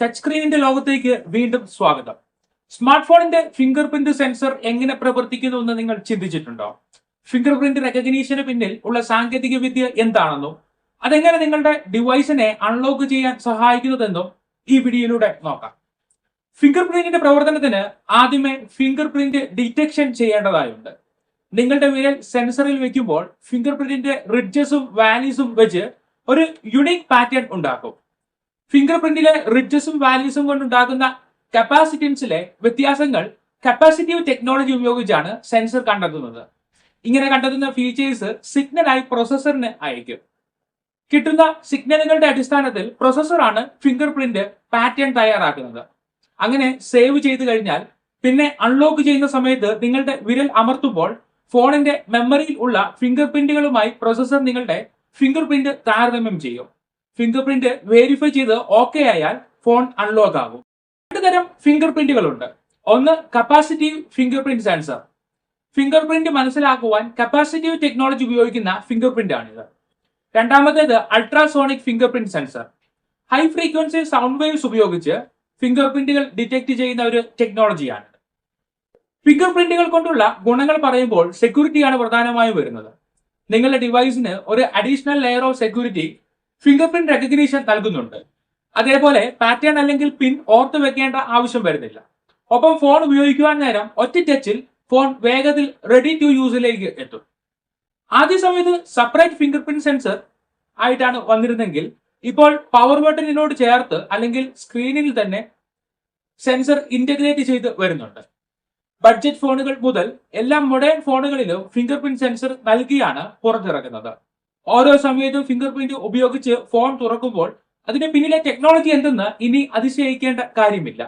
Touch സ്ക്രീനിന്റെ ലോകത്തേക്ക് വീണ്ടും സ്വാഗതം. സ്മാർട്ട് ഫോണിന്റെ ഫിംഗർ പ്രിന്റ് സെൻസർ എങ്ങനെ പ്രവർത്തിക്കുന്നു എന്ന് നിങ്ങൾ ചിന്തിച്ചിട്ടുണ്ടോ? ഫിംഗർ പ്രിന്റ് റെക്കഗ്നീഷന് പിന്നിൽ ഉള്ള സാങ്കേതിക വിദ്യ എന്താണെന്നും അതെങ്ങനെ നിങ്ങളുടെ ഡിവൈസിനെ അൺലോക്ക് ചെയ്യാൻ സഹായിക്കുന്നതെന്നും ഈ വീഡിയോയിലൂടെ നോക്കാം. ഫിംഗർ പ്രിന്റിന്റെ പ്രവർത്തനത്തിന് ആദ്യമേ ഫിംഗർ പ്രിന്റ് ഡിറ്റക്ഷൻ ചെയ്യേണ്ടതായുണ്ട്. നിങ്ങളുടെ വിരൽ സെൻസറിൽ വെക്കുമ്പോൾ ഫിംഗർ പ്രിന്റിന്റെ റിഡ്ജസും വാലീസും വെച്ച് ഒരു യുണീക് പാറ്റേൺ ഉണ്ടാക്കും. ഫിംഗർ പ്രിന്റിലെ റിഡ്ജസും വാല്യൂസും കൊണ്ടുണ്ടാകുന്ന കപ്പാസിറ്റൻസിലെ വ്യത്യാസങ്ങൾ കപ്പാസിറ്റീവ് ടെക്നോളജി ഉപയോഗിച്ചാണ് സെൻസർ കണ്ടെത്തുന്നത്. ഇങ്ങനെ കണ്ടെത്തുന്ന ഫീച്ചേഴ്സ് സിഗ്നലായി പ്രൊസസ്സറിന് അയക്കും കിട്ടുന്ന സിഗ്നലുകളുടെ അടിസ്ഥാനത്തിൽ പ്രൊസസ്സറാണ് ഫിംഗർ പ്രിന്റ് പാറ്റേൺ തയ്യാറാക്കുന്നത്. അങ്ങനെ സേവ് ചെയ്ത് കഴിഞ്ഞാൽ പിന്നെ അൺലോക്ക് ചെയ്യുന്ന സമയത്ത് നിങ്ങളുടെ വിരൽ അമർത്തുമ്പോൾ ഫോണിന്റെ മെമ്മറിയിൽ ഉള്ള ഫിംഗർ പ്രിന്റുകളുമായി പ്രൊസസ്സർ നിങ്ങളുടെ ഫിംഗർ പ്രിന്റ് താരതമ്യം ചെയ്യും. ഫിംഗർ പ്രിന്റ് വെരിഫൈ ചെയ്ത് ഓക്കെ ആയാൽ ഫോൺ അൺലോക്ക് ആകും. രണ്ട് തരം ഫിംഗർ പ്രിന്റുകളുണ്ട് ഒന്ന് capacitive finger print sensor finger print മനസ്സിലാക്കുവാൻ കപ്പാസിറ്റീവ് ടെക്നോളജി ഉപയോഗിക്കുന്ന ഫിംഗർ പ്രിന്റ് ആണിത്. രണ്ടാമത്തേത് ultrasonic finger print sensor high frequency sound waves ഉപയോഗിച്ച് ഫിംഗർ പ്രിന്റുകൾ ഡിറ്റക്ട് ചെയ്യുന്ന ഒരു ടെക്നോളജിയാണ് ഫിംഗർ പ്രിന്റുകൾ കൊണ്ടുള്ള ഗുണങ്ങൾ പറയുമ്പോൾ സെക്യൂരിറ്റിയാണ് പ്രധാനമായും വരുന്നത്. നിങ്ങളുടെ ഡിവൈസിന് ഒരു additional layer of security finger print recognition നൽകുന്നുണ്ട്. അതേപോലെ പാറ്റേൺ അല്ലെങ്കിൽ പിൻ ഓർത്ത് വെക്കേണ്ട ആവശ്യം വരുന്നില്ല. ഒപ്പം ഫോൺ ഉപയോഗിക്കുവാൻ നേരം ഒറ്റ ടച്ചിൽ ഫോൺ വേഗത്തിൽ റെഡി ടു യൂസിലേക്ക് എത്തും. ആദ്യ സമയത്ത് സെപ്പറേറ്റ് ഫിംഗർ പ്രിന്റ് സെൻസർ ആയിട്ടാണ് വന്നിരുന്നെങ്കിൽ ഇപ്പോൾ പവർ ബട്ടണിനോട് ചേർത്ത് അല്ലെങ്കിൽ സ്ക്രീനിൽ തന്നെ സെൻസർ ഇന്റഗ്രേറ്റ് ചെയ്ത് വരുന്നുണ്ട്. ബഡ്ജറ്റ് ഫോണുകൾ മുതൽ എല്ലാ മൊഡേൺ ഫോണുകളിലും ഫിംഗർ പ്രിന്റ് സെൻസർ നൽകിയാണ് പുറത്തിറക്കുന്നത്. ഓരോ സമയത്തും ഫിംഗർ പ്രിന്റ് ഉപയോഗിച്ച് ഫോൺ തുറക്കുമ്പോൾ അതിന് പിന്നിലെ ടെക്നോളജി എന്തെന്ന് ഇനി അതിശയിക്കേണ്ട കാര്യമില്ല.